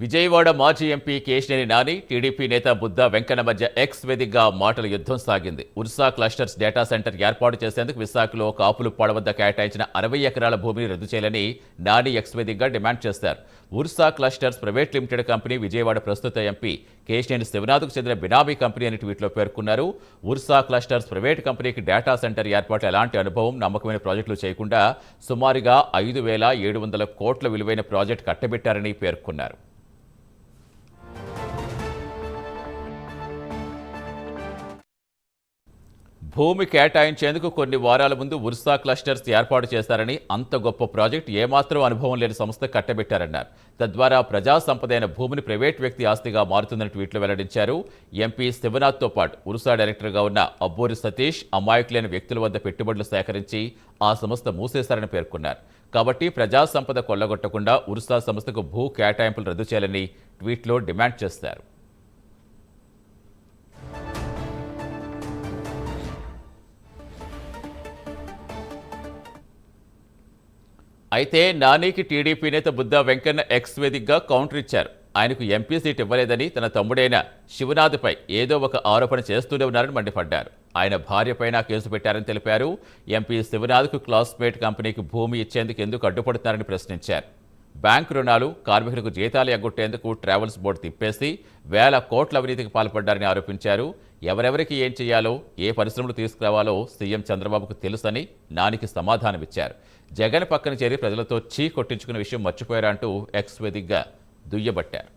విజయవాడ మాజీ MP Kesineni Nani TDP నేత బుద్ధ వెంకన్న మధ్య ఎక్స్ వేదికగా మాటల యుద్ధం సాగింది. ఉర్సా క్లస్టర్స్ డేటా సెంటర్ ఏర్పాటు చేసేందుకు విశాఖలో కాపులు పాడ వద్ద కేటాయించిన అరవై ఎకరాల భూమిని రద్దు చేయాలని నాని ఎక్స్ వేదికగా డిమాండ్ చేశారు. Ursa Clusters Private Limited company Vijayawada ప్రస్తుత ఎంపీ కేశినేని శివనాథ్కు చెందిన బినామీ కంపెనీ అని ట్వీట్లో పేర్కొన్నారు. ఉర్సా క్లస్టర్స్ ప్రైవేట్ కంపెనీకి డేటా సెంటర్ ఏర్పాటు ఎలాంటి అనుభవం నమ్మకమైన ప్రాజెక్టులు చేయకుండా సుమారుగా ఐదు వేల ఏడు వందల కోట్ల విలువైన ప్రాజెక్టు కట్టబెట్టారని పేర్కొన్నారు. భూమి కేటాయించేందుకు కొన్ని వారాల ముందు ఉర్సా క్లస్టర్స్ ఏర్పాటు చేశారని అంత గొప్ప ప్రాజెక్టు ఏమాత్రం అనుభవం లేని సంస్థ కట్టబెట్టారన్నారు. తద్వారా ప్రజా సంపదైన భూమిని ప్రైవేట్ వ్యక్తి ఆస్తిగా మారుతుందని ట్వీట్లో వెల్లడించారు. ఎంపీ శివనాథ్తో పాటు ఉర్సా డైరెక్టర్గా ఉన్న అబ్బూరి సతీష్ అమాయకులైన వ్యక్తుల వద్ద పెట్టుబడులు సేకరించి ఆ సంస్థ మూసేశారని పేర్కొన్నారు. కాబట్టి ప్రజా సంపద కొల్లగొట్టకుండా ఉర్సా సంస్థకు భూ కేటాయింపులు రద్దు చేయాలని ట్వీట్లో డిమాండ్ చేశారు అయితే నానికి టీడీపీ నేత బుద్ధా వెంకన్న ఎక్స్ వేదికగా కౌంటర్ ఇచ్చారు. ఆయనకు ఎంపీ సీట్ ఇవ్వలేదని తన తమ్ముడైన శివనాథ్పై ఏదో ఒక ఆరోపణ చేస్తూనే ఉన్నారని మండిపడ్డారు. ఆయన భార్యపైన కేసు పెట్టారని తెలిపారు. ఎంపీ శివనాథ్కు క్లాస్మేట్ కంపెనీకి భూమి ఇచ్చేందుకు ఎందుకు అడ్డుపడుతున్నారని ప్రశ్నించారు. బ్యాంకు రుణాలు కార్మికులకు జీతాలు ఎగ్గొట్టేందుకు ట్రావెల్స్ బోర్డు తిప్పేసి వేల కోట్ల అవినీతికి పాల్పడ్డారని ఆరోపించారు. ఎవరెవరికి ఏం చేయాలో ఏ పరిశ్రమలు తీసుకురావాలో సీఎం చంద్రబాబుకు తెలుసని నానికి సమాధానమిచ్చారు. జగన్ పక్కన చేరి ప్రజలతో చీ కొట్టించుకున్న విషయం మర్చిపోయారంటూ ఎక్స్ వేదికగా దుయ్యబట్టారు.